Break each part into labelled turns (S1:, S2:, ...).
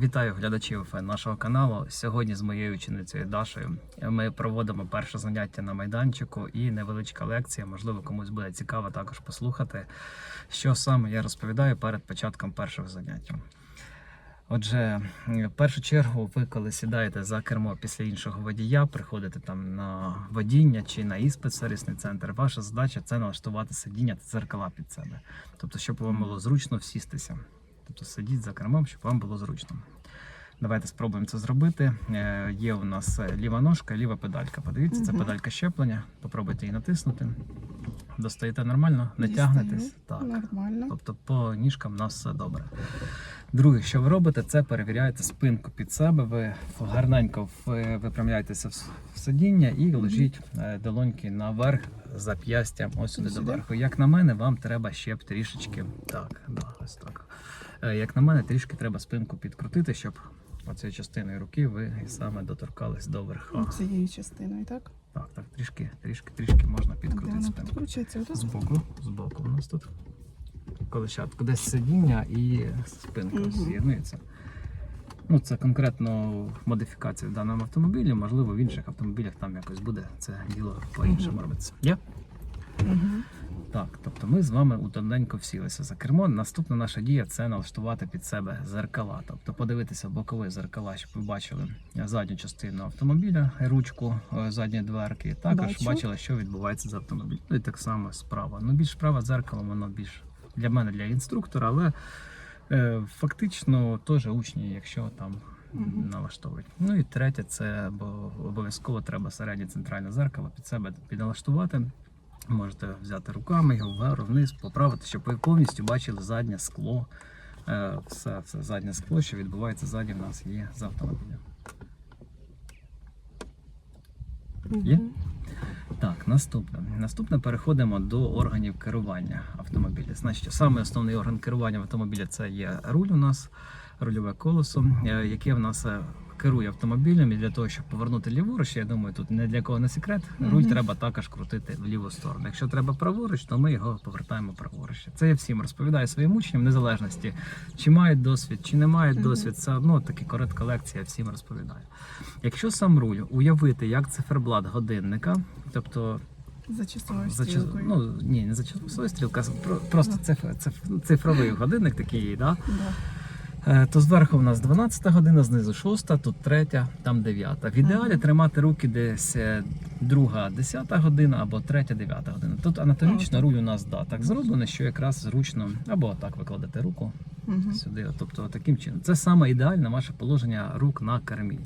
S1: Вітаю глядачів нашого каналу. Сьогодні з моєю ученицею Дашою ми проводимо перше заняття на майданчику і невеличка лекція. Можливо, комусь буде цікаво також послухати, що саме я розповідаю перед початком першого заняття. Отже, в першу чергу, ви коли сідаєте за кермо після іншого водія, приходите там на водіння чи на іспит сервісний центр. Ваша задача це налаштувати сидіння та дзеркала під себе. Тобто, щоб вам було зручно всістися. Тобто сидіть за кермом, щоб вам було зручно. Давайте спробуємо це зробити. Е, Є у нас е, ліва ножка, ліва педалька. Подивіться, це педалька щеплення. Попробуйте її натиснути. Достаєте нормально, не тягнетесь. Так.
S2: Нормально.
S1: Тобто по ніжкам у нас все добре. Друге, що ви робите, це перевіряєте спинку під себе. Ви гарненько в- випрямляєтеся в сидіння і ложіть е, долоньки наверх зап'ястям ось сюди
S2: Ось сюди?
S1: доверху. Як на мене, вам треба ще б трішечки. Так, да, ось так. Е, Як на мене, трішки треба спинку підкрутити, щоб оцією частиною руки ви саме доторкались до верха.
S2: Цією частиною, так?
S1: Так, так, трішки, трішки, трішки можна підкрутити спинку.
S2: підкручується? Отут?
S1: Збоку, збоку у нас тут. Колещатку. Десь сидіння і спинка
S2: Мгм.
S1: з'єднується. Ну, це конкретно модифікація в даному автомобілі. Можливо, в інших автомобілях там якось буде це діло по-іншому
S2: Мгм.
S1: робиться. Є?
S2: Угу.
S1: Так, тобто ми з вами удобненько всілися за кермо. Наступна наша дія це налаштувати під себе зеркала. Тобто подивитися бокові зеркала, щоб ви бачили задню частину автомобіля, ручку е, задньої дверки. І Також
S2: Бачу.
S1: бачили, що відбувається з автомобілем. Ну і так само справа. Ну, більш справа дзеркало, воно більш для мене, для інструктора, але е, фактично теж учні, якщо там
S2: Мгм.
S1: налаштовують. Ну і третє, це бо обов'язково треба середнє центральне зеркало під себе підналаштувати. Можете взяти руками його вгору, вниз, поправити, щоб ви повністю бачили заднє скло. Е, Все, все заднє скло, що відбувається ззаді в нас є з автомобіля. Є? Так, наступне. Наступне переходимо до органів керування автомобіля. Значить, саме основний орган керування автомобіля це є руль у нас, рульове колесо, е, яке в нас е, керує автомобілем. І для того, щоб повернути ліворуч, я думаю, тут не для кого не секрет. Руль
S2: Мгм.
S1: треба також крутити в ліву сторону. Якщо треба праворуч, то ми його повертаємо праворуч. Це я всім розповідаю своїм учням, незалежності, чи мають досвід, чи не мають
S2: Мгм.
S1: досвід. Все одно таки коротка лекція, я всім розповідаю. Якщо сам руль уявити як циферблат годинника, тобто
S2: За часовою
S1: за
S2: стрілкою.
S1: ну ні, не за часовою стрілка, про- просто цифр, циф- цифровий годинник такий, да?
S2: Да.
S1: Е, то зверху в нас 12 година, знизу 6, тут 3, там 9. В ідеалі
S2: Ага.
S1: тримати руки десь е, друга 10 година або третя 9 година. Тут анатомічно
S2: Ага.
S1: руль у нас да, так зроблено, що якраз зручно, або так викладете руку сюди. Тобто таким чином. Це саме ідеальне ваше положення рук на кермі.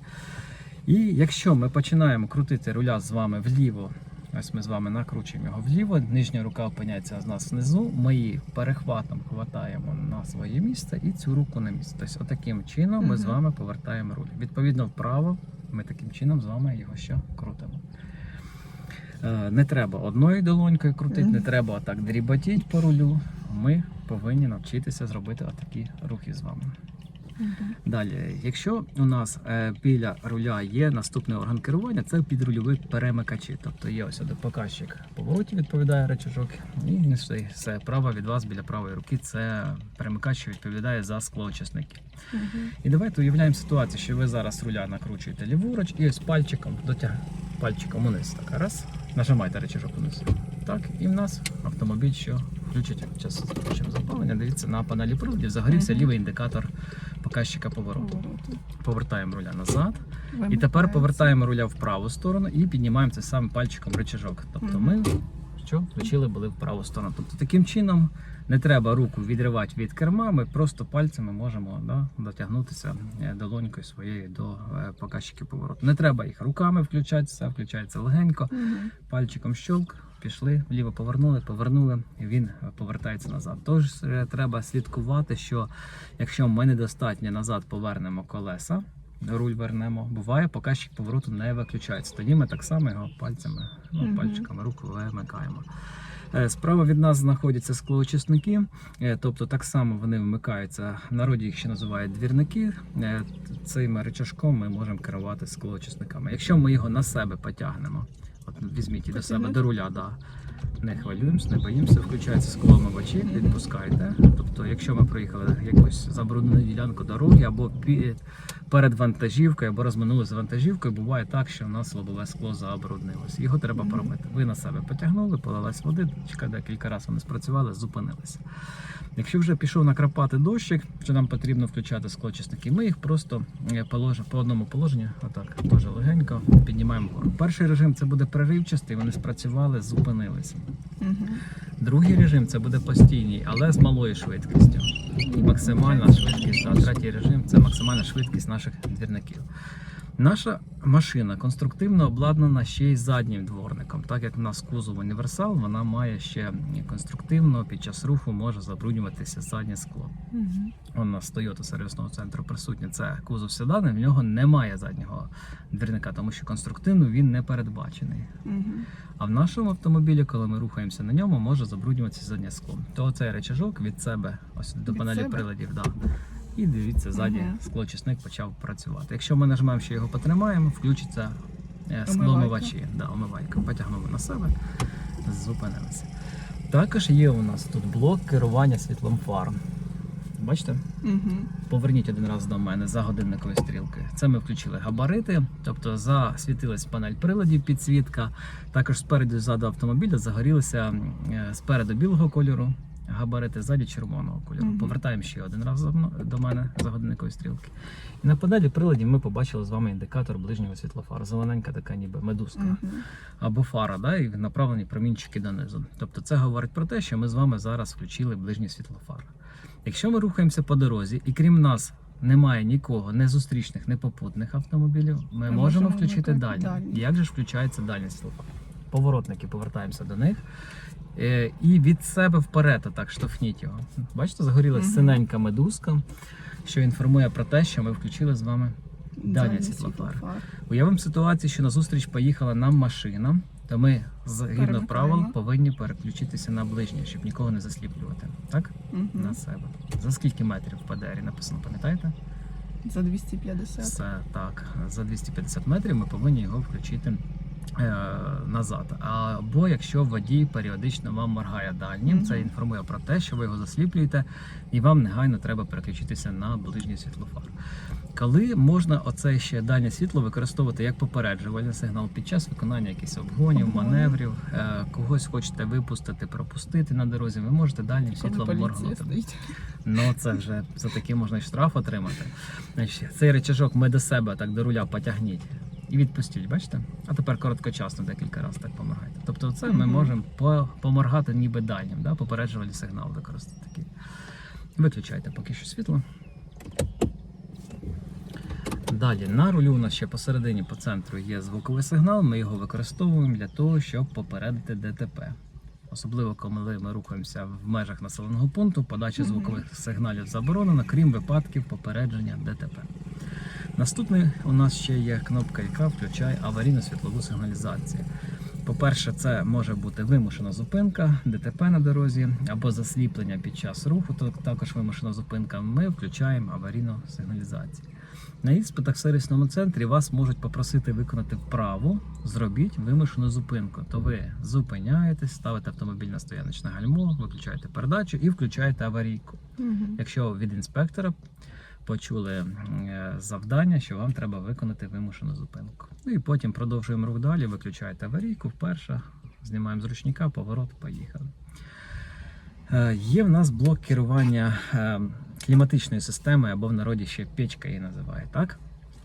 S1: І якщо ми починаємо крутити руля з вами вліво, ось ми з вами накручуємо його вліво, нижня рука опиняється з нас внизу, ми її перехватом хватаємо на своє місце і цю руку на місце. Тобто, отаким чином ми з вами повертаємо руль. Відповідно, вправо ми таким чином з вами його ще крутимо. Е, Не треба одною долонькою крутити, не треба отак дріботіть по рулю. Ми повинні навчитися зробити отакі рухи з вами. Далі, якщо у нас е, біля руля є наступний орган керування, це підрульові перемикачі. Тобто є ось один показчик повороті, відповідає речажок, і все, право від вас біля правої руки це перемикач, що відповідає за склоочисники.
S2: Мгм.
S1: І давайте уявляємо ситуацію, що ви зараз руля накручуєте ліворуч і ось пальчиком дотяг... пальчиком униз. Так, раз, нажимаєте речажок униз. Так, і в нас автомобіль, що включить час запалення. Дивіться на панелі приладів, загорівся лівий індикатор показчика повороту.
S2: Повороту.
S1: Повертаємо руля назад. І тепер повертаємо руля в праву сторону і піднімаємо цей самим пальчиком рычажок. Тобто ми що включили були в праву сторону. Тобто таким чином не треба руку відривати від керма, ми просто пальцями можемо да, дотягнутися е, долонькою своєю до е, показчиків повороту. Не треба їх руками включати, все включається легенько. Пальчиком щелк, пішли, вліво повернули, повернули, і він повертається назад. Тож е, треба слідкувати, що якщо ми недостатньо назад повернемо колеса, руль вернемо, буває, показчик повороту не виключається. Тоді ми так само його пальцями, ну, пальчиками руку вимикаємо. Е, Справа від нас знаходяться склоочисники, е, тобто так само вони вмикаються. В народі їх ще називають двірники. Цим рычажком ми можемо керувати склоочисниками. Якщо ми його на себе потягнемо, от візьміть до себе, до руля, да. Не хвилюємось, не боїмося, включається скломивачі,
S2: Мгм.
S1: відпускайте. Тобто, якщо ми проїхали якусь забруднену ділянку дороги або перед вантажівкою, або розминули з вантажівкою, буває так, що у нас лобове скло забруднилось. Його треба промити. Ви на себе потягнули, полилась води, декілька разів вони спрацювали, зупинилися. Якщо вже пішов накрапати дощик, що нам потрібно включати склочисники, ми їх просто е, положимо по одному положенню, отак, дуже легенько піднімаємо вгору. Перший режим це буде переривчастий, вони спрацювали, Другий режим це буде постійний, але з малою швидкістю. Максимальна швидкість, а третій режим це максимальна швидкість наших двірників. Наша машина конструктивно обладнана ще й заднім дворником. Так як в нас кузов універсал, вона має ще конструктивно під час руху може забруднюватися заднє скло.
S2: Угу.
S1: У нас Toyota сервісного центру присутнє це кузов седан, і в нього немає заднього двірника, тому що конструктивно він не передбачений.
S2: Угу.
S1: А в нашому автомобілі, коли ми рухаємося на ньому, може забруднюватися заднє скло. То цей речажок від себе, ось до
S2: Від
S1: панелі
S2: себе?
S1: приладів, да. І дивіться, ззаді
S2: Мгм.
S1: склочисник почав працювати. Якщо ми нажмемо, що його потримаємо, включиться е, скломивачі. Да, омивайка. Потягнули на себе, зупинилися. Також є у нас тут блок керування світлом фар. Бачите?
S2: Угу.
S1: Поверніть один раз до мене за годинникові стрілки. Це ми включили габарити, тобто засвітилась панель приладів, підсвітка. Також спереду і ззаду автомобіля загорілися е, спереду білого кольору, габарити ззаді червоного кольору.
S2: Мгм.
S1: Повертаємо ще один раз до мене за годинникові стрілки. І на панелі приладів ми побачили з вами індикатор ближнього світлофару. Зелененька така ніби медузка
S2: Угу.
S1: або фара, да, і направлені промінчики донизу. Тобто це говорить про те, що ми з вами зараз включили ближній світлофар. Якщо ми рухаємося по дорозі, і крім нас немає нікого, не зустрічних, не попутних автомобілів, ми
S2: Ми
S1: можемо
S2: можемо
S1: включити дальні.
S2: дальні.
S1: Як же ж включається дальній світлофар? Поворотники, повертаємося до них. Е, І від себе вперед, так штовхніть його. Бачите, загорілась
S2: Мгм.
S1: синенька медузка, що інформує про те, що ми включили з вами Дальній світлофар. Уявимо ситуацію, що назустріч поїхала нам машина, то ми згідно правил повинні переключитися на ближнє, щоб нікого не засліплювати. Так?
S2: Угу.
S1: На себе. За скільки метрів в ПДРі написано, пам'ятаєте?
S2: За 250.
S1: Все так. За 250 метрів ми повинні його включити. Е, Назад. Або якщо водій періодично вам моргає дальнім, це інформує про те, що ви його засліплюєте, і вам негайно треба переключитися на ближній світлофар. Коли можна оце ще дальнє світло використовувати як попереджувальний сигнал під час виконання якихось обгонів, маневрів, е, когось хочете випустити, пропустити на дорозі, ви можете дальнім світлом моргнути. Ну це вже за таке можна і штраф отримати. Цей речажок ми до себе так до руля потягніть і відпустіть, бачите? А тепер короткочасно декілька разів так поморгайте. Тобто, це ми можемо по- поморгати ніби дальнім, да? попереджувальний сигнал використати такий. Виключайте поки що світло. Далі на рулю у нас ще посередині по центру є звуковий сигнал. Ми його використовуємо для того, щоб попередити ДТП. Особливо коли ми рухаємося в межах населеного пункту, подача звукових сигналів заборонена, крім випадків попередження ДТП. Наступний у нас ще є кнопка, яка включає аварійну світлову сигналізацію. По-перше, це може бути вимушена зупинка, ДТП на дорозі або засліплення під час руху, то також вимушена зупинка. Ми включаємо аварійну сигналізацію. На іспитах в сервісному центрі вас можуть попросити виконати вправу, зробіть вимушену зупинку. То ви зупиняєтесь, ставите автомобіль на стояночне гальмо, виключаєте передачу і включаєте аварійку.
S2: Угу.
S1: Якщо від інспектора почули е, завдання, що вам треба виконати вимушену зупинку. Ну і потім продовжуємо рух далі, виключаєте аварійку вперше, знімаємо з ручника, поворот, поїхали. Е, Є в нас блок керування е, кліматичною системою або в народі ще печка її називають, так?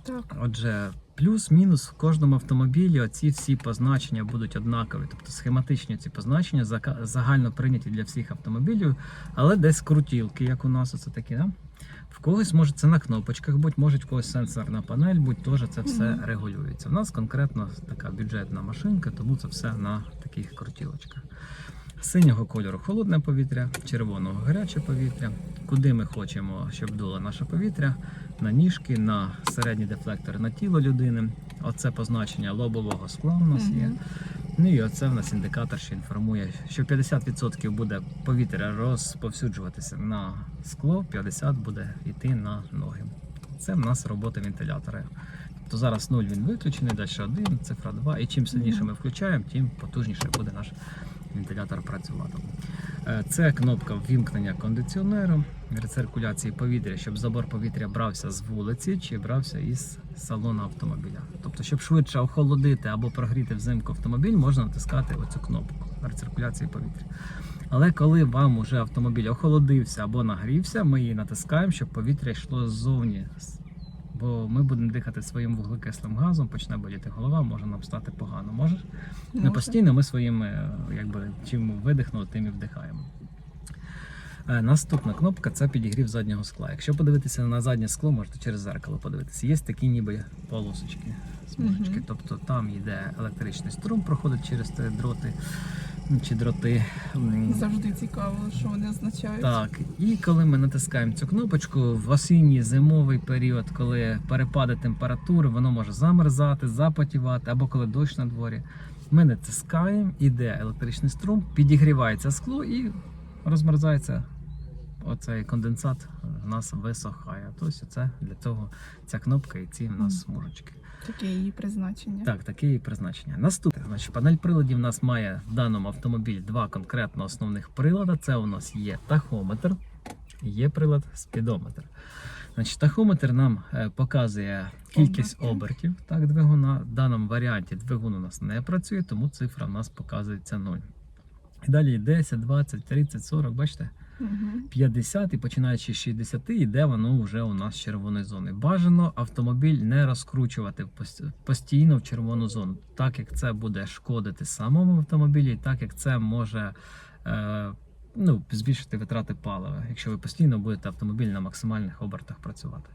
S2: Так.
S1: Отже, плюс-мінус в кожному автомобілі оці всі позначення будуть однакові. Тобто схематичні ці позначення загально прийняті для всіх автомобілів, але десь крутілки, як у нас, оце такі, да? В когось може це на кнопочках бути, може в когось сенсорна панель, будь теж це все регулюється. У нас конкретно така бюджетна машинка, тому це все на таких крутілочках. Синього кольору холодне повітря, червоного гаряче повітря. Куди ми хочемо, щоб дуло наше повітря, на ніжки, на середній дефлектор на тіло людини. Оце позначення лобового скла у нас є. Ну і оце в нас індикатор, що інформує, що 50% буде повітря розповсюджуватися на скло, 50% буде йти на ноги. Це в нас робота вентилятора. Тобто зараз 0 він виключений, далі 1, цифра 2. І чим сильніше ми включаємо, тим потужніше буде наш вентилятор працювати. Е, Це кнопка ввімкнення кондиціонеру, рециркуляції повітря, щоб забор повітря брався з вулиці чи брався із салону автомобіля. Тобто, щоб швидше охолодити або прогріти взимку автомобіль, можна натискати оцю кнопку рециркуляції повітря. Але коли вам уже автомобіль охолодився або нагрівся, ми її натискаємо, щоб повітря йшло ззовні. Бо ми будемо дихати своїм вуглекислим газом, почне боліти голова, може нам стати погано. Можеш? Не постійно ми своїм, е, якби чим видихнули, тим і вдихаємо. Е, Наступна кнопка це підігрів заднього скла. Якщо подивитися на заднє скло, можете через зеркало подивитися. Є такі ніби полосочки, смужечки. Тобто там йде електричний струм, проходить через ті дроти чи дроти.
S2: Завжди цікаво, що вони означають.
S1: так, і коли ми натискаємо цю кнопочку в осінній зимовий період, коли перепади температури, воно може замерзати, запотівати, або коли дощ на дворі. Ми натискаємо, іде електричний струм, підігрівається скло і розмерзається оцей конденсат у нас висохає. Тобто це для того ця кнопка і ці в нас смужечки.
S2: Таке її призначення.
S1: Так, таке і призначення. Наступне, значить, панель приладів у нас має в даному автомобілі два конкретно основних прилади. Це у нас є тахометр, є прилад спідометр. Значить, тахометр нам е, показує кількість обертів так, двигуна. В даному варіанті двигун у нас не працює, тому цифра у нас показується 0. І далі 10, 20, 30, 40, бачите?
S2: Угу.
S1: 50 і починаючи з 60 йде воно вже у нас з червоної зони. Бажано автомобіль не розкручувати постійно в червону зону, так як це буде шкодити самому автомобілі, так як це може е, ну, збільшити витрати палива, якщо ви постійно будете автомобіль на максимальних обертах працювати.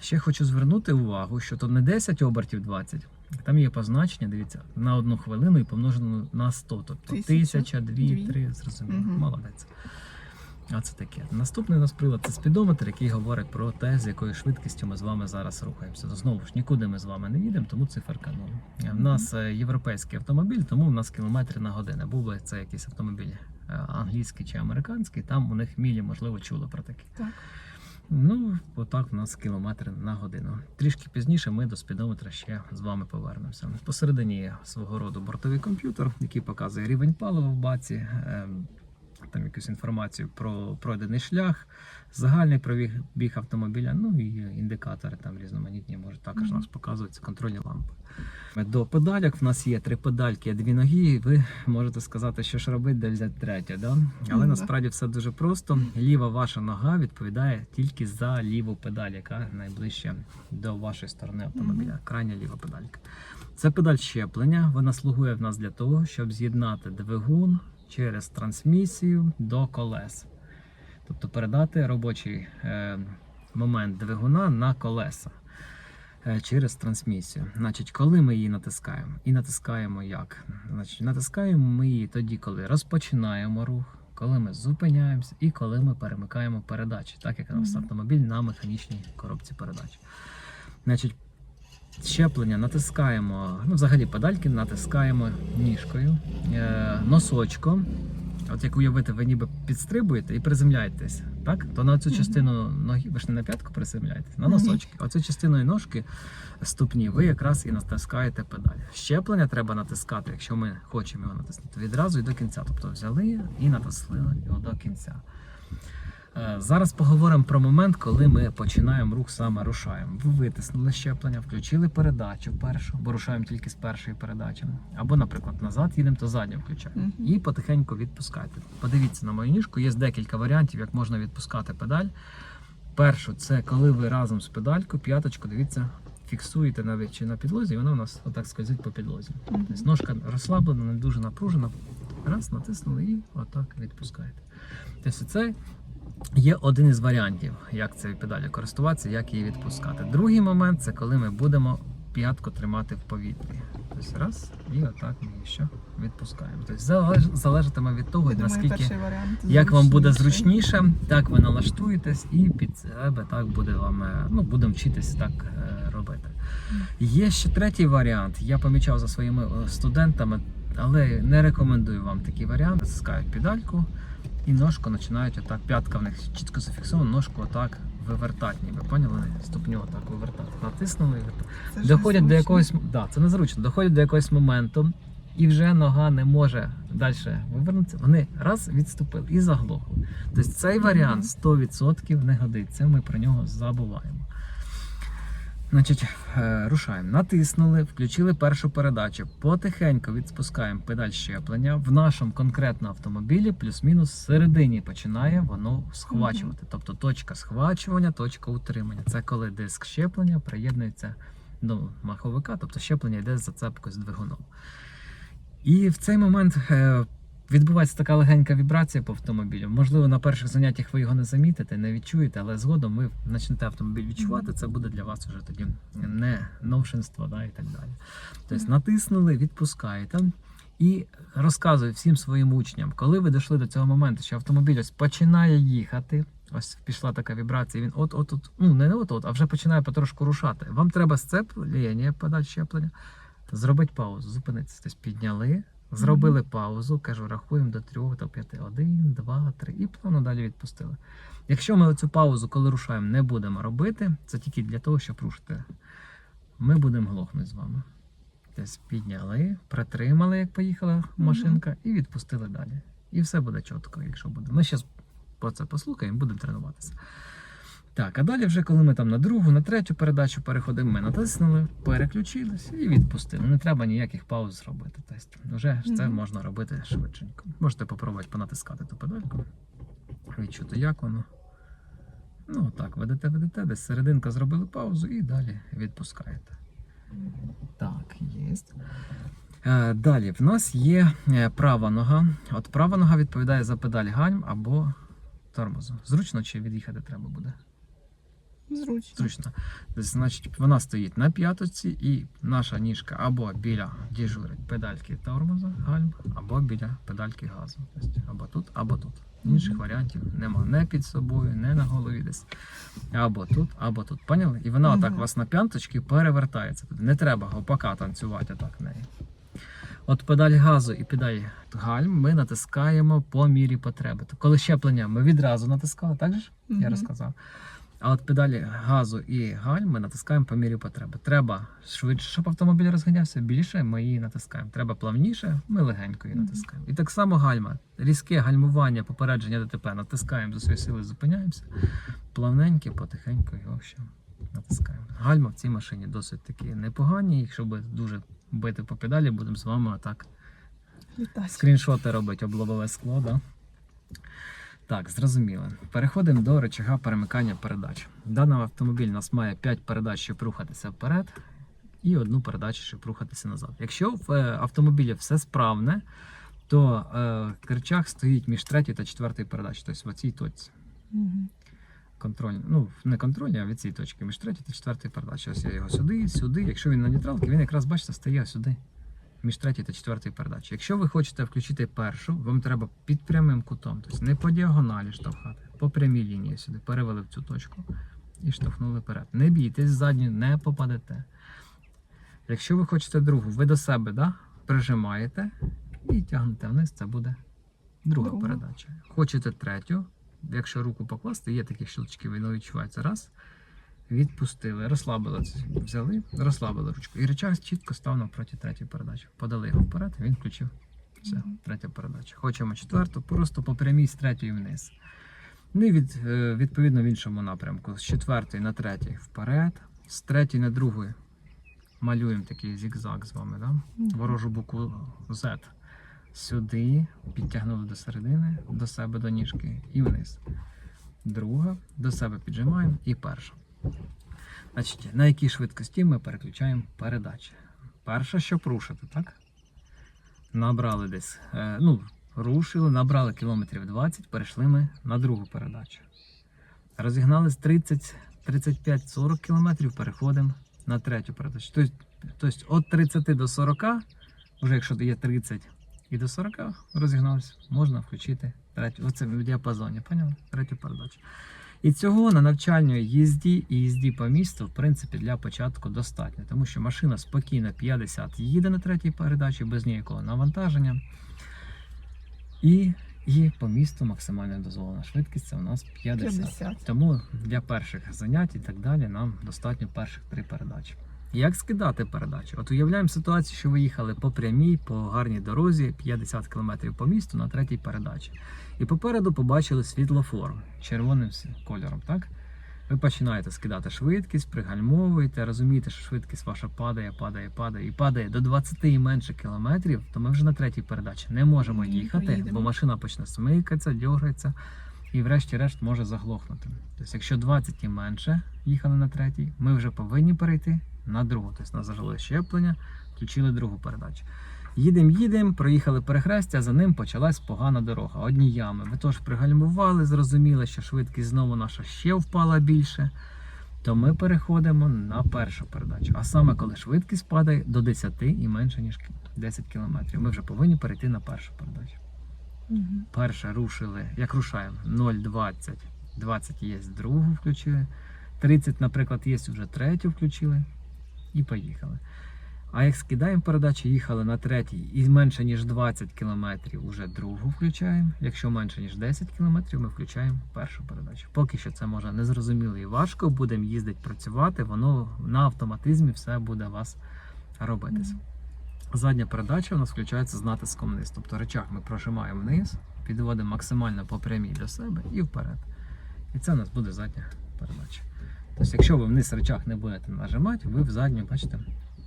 S1: Ще хочу звернути увагу, що то не 10 обертів 20, там є позначення, дивіться, на одну хвилину і помножено на 100, тобто
S2: Тисяча,
S1: тисяча, дві,
S2: дві.
S1: три, зрозуміло.
S2: Мгм.
S1: Молодець. А це таке. Наступний у нас прилад це спідометр, який говорить про те, з якою швидкістю ми з вами зараз рухаємося. Знову ж нікуди ми з вами не їдемо, тому циферка 0. В нас е, європейський автомобіль, тому в нас кілометри на годину. Був би це якийсь автомобіль е, англійський чи американський, там у них мілі, можливо, чули про такі.
S2: Так.
S1: Ну, отак у нас кілометри на годину. Трішки пізніше ми до спідометра ще з вами повернемося. Посередині є свого роду бортовий комп'ютер, який показує рівень палива в баці, ем, там якусь інформацію про пройдений шлях, загальний пробіг біг автомобіля, ну і індикатори там різноманітні можуть також нас показуються контрольні лампи. До педальок в нас є три педальки, дві ноги. і Ви можете сказати, що ж робити, де взяти третю. Да? Але
S2: Мгм.
S1: насправді все дуже просто. Ліва ваша нога відповідає тільки за ліву педаль, яка найближче до вашої сторони автомобіля. Крайня ліва педалька. Це педаль щеплення. Вона слугує в нас для того, щоб з'єднати двигун через трансмісію до колес. Тобто передати робочий е, момент двигуна на колеса е, через трансмісію. Значить, коли ми її натискаємо? І натискаємо як? Значить, натискаємо ми її тоді, коли розпочинаємо рух, коли ми зупиняємося і коли ми перемикаємо передачі, так як у нас автомобіль на механічній коробці передач. Значить, щеплення натискаємо, ну взагалі педальки натискаємо ніжкою, е, носочком. От як уявити, ви ніби підстрибуєте і приземляєтесь, так? То на цю частину ноги, ви ж не на п'ятку приземляєтесь, на носочки. Оцю частиною ножки ступні ви якраз і натискаєте педаль. Щеплення треба натискати, якщо ми хочемо його натиснути відразу і до кінця. Тобто взяли і натисли його до кінця. Е, Зараз поговоримо про момент, коли ми починаємо рух саме рушаємо. Ви витиснули щеплення, включили передачу першу, бо рушаємо тільки з першої передачі. Або, наприклад, назад їдемо, то задню включаємо.
S2: Мгм.
S1: І потихеньку відпускайте. Подивіться на мою ніжку, є декілька варіантів, як можна відпускати педаль. Першу це коли ви разом з педалькою, п'яточку, дивіться, фіксуєте навіть чи на підлозі, і вона у нас отак скользить по підлозі.
S2: Мгм.
S1: Тобто ножка розслаблена, не дуже напружена. Раз, натиснули і отак відпускаєте. Тобто це є один із варіантів, як цією педалю користуватися, як її відпускати. Другий момент це коли ми будемо п'ятку тримати в повітрі. Тобто раз, і отак ми її що відпускаємо. Тобто залеж, залежатиме від того,
S2: Я думаю,
S1: наскільки.
S2: перший варіант
S1: Як вам буде зручніше, так ви налаштуєтесь і під себе так буде вам, е, ну будемо вчитись так е, робити. Є ще третій варіант. Я помічав за своїми е, студентами, але не рекомендую вам такий варіант. Стискають педальку і ножку починають отак. П'ятка в них чітко зафіксована, ножку отак вивертати, ніби поняли? Ступню отак вивертати. Натиснули.
S2: Це
S1: Доходять до якогось да, це незручно. Доходять до якогось моменту, і вже нога не може далі вивернутися. Вони раз відступили і заглохли. Тобто цей варіант 100% не годиться. Ми про нього забуваємо. Значить, е, рушаємо. Натиснули, включили першу передачу. Потихеньку відспускаємо педаль щеплення. В нашому конкретно автомобілі плюс-мінус в середині починає воно схвачувати. Тобто точка схвачування, точка утримання. Це коли диск щеплення приєднується до маховика, тобто щеплення йде з зацепкою з двигуном. І в цей момент е, відбувається така легенька вібрація по автомобілю. Можливо, на перших заняттях ви його не замітите, не відчуєте, але згодом ви почнете автомобіль відчувати. Це буде для вас вже тоді не новшинство, да, і так далі. Тобто натиснули, відпускаєте. І розказую всім своїм учням, коли ви дійшли до цього моменту, що автомобіль ось починає їхати. Ось пішла така вібрація. Він от от от ну не от от, а вже починає потрошку рушати. Вам треба сцеплення, подати щеплення, зробити паузу, зупинитися. Тобто підняли, зробили паузу, кажу, рахуємо до трьох, до п'яти. Один, два, три, і плавно далі відпустили. Якщо ми цю паузу, коли рушаємо, не будемо робити, це тільки для того, щоб рушити. Ми будемо глохнути з вами. Тобто підняли, притримали, як поїхала машинка, і відпустили далі. І все буде чітко, якщо буде. Ми зараз про це послухаємо, будемо тренуватися. Так, а далі, вже коли ми там на другу, на третю передачу переходимо, ми натиснули, переключились і відпустили. Не треба ніяких пауз зробити. Тобто, вже ж це
S2: Мгм.
S1: можна робити швидшенько. Можете попробувати понатискати ту педальку, відчути, як воно. Ну, так, ведете, ведете, десь серединка зробили паузу і далі відпускаєте. Так, є. Е, Далі в нас є е, права нога. От права нога відповідає за педаль гальм або тормозу. Зручно чи від'їхати треба буде?
S2: Зручно.
S1: Зручно. Значить, вона стоїть на п'яточці, і наша ніжка або біля діжурить педальки тормозу, гальм, або біля педальки газу. Тобто, або тут, або тут. Інших варіантів нема. Не під собою, не на голові десь. Або тут, або тут. Поняли? І вона отак у вас на п'яточки перевертається. Тобто Не треба гопака танцювати так нею. От педаль газу і педаль гальм ми натискаємо по мірі потреби. Тобто, коли щеплення ми відразу натискали, так же ж? Я розказав. А от педалі газу і гальм ми натискаємо по мірі потреби. Треба швидше, щоб автомобіль розганявся, більше ми її натискаємо. Треба плавніше, ми легенько її натискаємо. І так само гальма. Різке гальмування, попередження ДТП натискаємо з усієї сили, зупиняємося. Плавненько, потихеньку його ще натискаємо. Гальма в цій машині досить такі непогані. Якщо би дуже бити по педалі, будемо з вами отак
S2: Літать.
S1: скріншоти робить об лобове скло, да? Так, зрозуміло. Переходимо до рычага перемикання передач. Даний автомобіль у нас має 5 передач, щоб рухатися вперед, і одну передачу, щоб рухатися назад. Якщо в е, автомобілі все справне, то е, рычаг стоїть між третьою та четвертою передачею, тобто в цій точці.
S2: Мгм.
S1: Контрольні, ну не контрольні, а від цієї точки між третьою та четвертою передачею. Ось я його сюди, сюди. Якщо він на нейтралці, він якраз бачите, стає сюди. Між третьою та четвертою передачею. Якщо ви хочете включити першу, вам треба під прямим кутом, тобто не по діагоналі штовхати, по прямій лінії сюди, перевели в цю точку і штовхнули вперед. Не бійтесь, задню не попадете. Якщо ви хочете другу, ви до себе да, прижимаєте і тягнете вниз, це буде друга
S2: Друга.
S1: передача. Хочете третю, якщо руку покласти, є такі щелчки, воно відчувається. Раз. Відпустили, розслабили, це, взяли, розслабили ручку. І рычаг чітко став навпроти третьої передачі. Подали його вперед, він включив. Все, третя передача. Хочемо четверту, просто по прямій з третьої вниз. Ну і від, е, відповідно в іншому напрямку. З четвертої на третій вперед, з третьої на другу малюємо такий зігзаг з вами. Да? Ворожу букву Z сюди, підтягнули до середини, до себе до ніжки і вниз. Друга, до себе піджимаємо і перша. Значить, на якій швидкості ми переключаємо передачі. Перша, щоб рушити, так? Набрали десь, е, ну, рушили, набрали кілометрів 20, перейшли ми на другу передачу. Розігнались 30, 35-40 кілометрів, переходимо на третю передачу. Тобто, тобто від 30 до 40, вже якщо є 30 і до 40 розігналися, можна включити третю. Оце в діапазоні, поняли? Третю передачу. І цього на навчальній їзді і їзді по місту, в принципі, для початку достатньо, тому що машина спокійно 50 їде на третій передачі без ніякого навантаження. І І по місту максимальна дозволена швидкість це у нас 50.
S2: 50.
S1: Тому для перших занять і так далі нам достатньо перших три передачі. Як скидати передачі? От уявляємо ситуацію, що ви їхали по прямій, по гарній дорозі, 50 км по місту на третій передачі. І попереду побачили світлофор червоним кольором, так? Ви починаєте скидати швидкість, пригальмовуєте, розумієте, що швидкість ваша падає, падає, падає і падає до 20 і менше кілометрів, то ми вже на третій передачі не можемо їхати,
S2: поїдемо.
S1: бо машина почне смикатися, дьогається і врешті-решт може заглохнути. Тобто, якщо 20 і менше їхали на третій, ми вже повинні перейти на другу. Тобто нас зажили щеплення, включили другу передачу. Їдемо, їдемо, проїхали перехрестя, за ним почалась погана дорога. Одні ями. Ви теж пригальмували, зрозуміли, що швидкість знову наша ще впала більше. То ми переходимо на першу передачу. А саме коли швидкість падає до 10 і менше, ніж 10 км, ми вже повинні перейти на першу передачу.
S2: Мгм.
S1: Перше рушили, як рушаємо, 0,20, 20 є другу включили, 30, наприклад, є вже третю включили і поїхали. А як скидаємо передачі, їхали на третій і менше ніж 20 км вже другу включаємо. Якщо менше ніж 10 км, ми включаємо першу передачу. Поки що це може незрозуміло і важко, будемо їздити працювати, воно на автоматизмі все буде у вас робитись. Задня передача у нас включається з натиском вниз. Тобто речах ми прожимаємо вниз, підводимо максимально по прямій до себе і вперед. І це у нас буде задня передача. Тобто, якщо ви вниз речах не будете нажимати, ви в задню, бачите,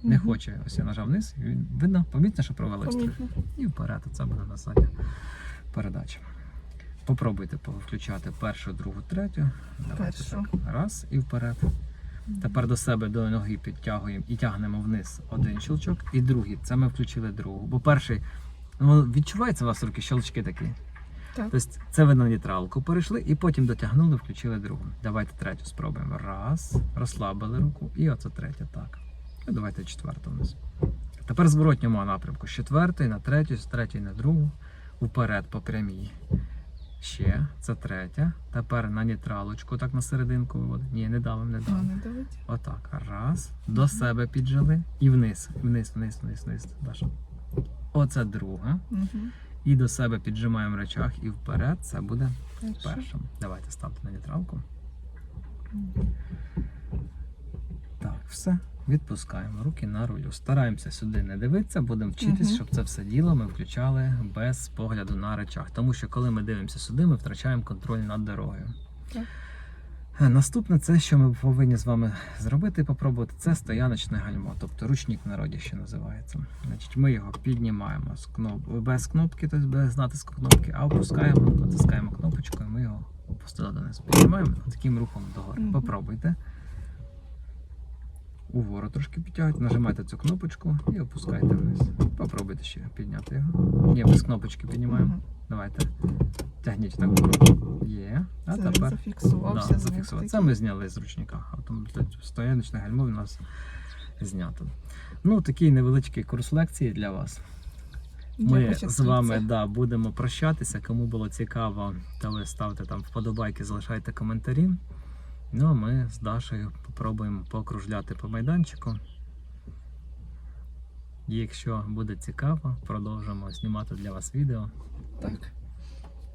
S1: не
S2: Мгм.
S1: хоче. Ось я нажав вниз, і він- видно, помітно, що провели стрих.
S2: Помітно.
S1: І вперед. Це буде на задня передача. Попробуйте включати першу, другу, третю. Давайте
S2: Першу.
S1: так. Раз і вперед. Тепер до себе до ноги підтягуємо і тягнемо вниз один щелчок, і другий. Це ми включили другу. Бо перший, ну відчувається у вас руки щелчки такі.
S2: Так.
S1: Тобто це ви на нейтралку перейшли і потім дотягнули, включили другу. Давайте третю спробуємо. Раз, розслабили руку, і оце третя. Так. Давайте четверту вниз. Тепер в зворотньому напрямку. З четвертої на третю, з третьої на другу, вперед по прямій. Ще, це третя. Тепер на нейтралочку, так на серединку виводимо. Ні, не давимо, не
S2: давайте.
S1: Отак. Раз. До себе піджали. І вниз. Вниз, вниз, вниз, вниз. Даша. Оце друга.
S2: Мгм.
S1: І до себе піджимаємо речах і вперед. Це буде
S2: Перша.
S1: першим. Давайте ставте на нейтралку.
S2: Мгм.
S1: Так, все. Відпускаємо руки на рулю. Стараємося сюди не дивитися, будемо вчитись,
S2: Мгм.
S1: щоб це все діло ми включали без погляду на речах. Тому що коли ми дивимося сюди, ми втрачаємо контроль над дорогою.
S2: Так.
S1: Е, Наступне, це, що ми повинні з вами зробити і попробувати, це стояночне гальмо, тобто ручник в народі ще називається. Значить, ми його піднімаємо з кноп... без кнопки, тобто без натиску кнопки, а опускаємо, натискаємо кнопочку, і ми його опустили донизу. Піднімаємо таким рухом догори. Попробуйте. Угору трошки підтягуйте, нажимайте цю кнопочку і опускайте вниз. Попробуйте ще підняти його. Ні, без кнопочки піднімаємо.
S2: Мгм.
S1: Давайте. Тягніть так вгору. Є. А
S2: Це
S1: тепер.
S2: зафіксувався
S1: Да,
S2: такий.
S1: Це ми зняли з ручника. А тому стояночне гальмо у нас знято. Ну, такий невеличкий курс лекції для вас. Ми з вами да, будемо прощатися. Кому було цікаво, то ви ставте там вподобайки, залишайте коментарі. Ну а ми з Дашею попробуємо покружляти по майданчику. І якщо буде цікаво, продовжимо знімати для вас відео.
S2: Так.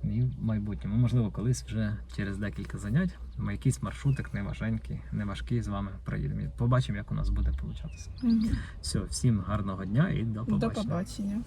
S1: І в майбутньому, можливо, колись вже через декілька занять ми якийсь маршрутик неваженький, неважкий з вами проїдемо. І Побачимо, як у нас буде получатися.
S2: Мгм.
S1: Все, всім гарного дня і до побачення.
S2: До побачення.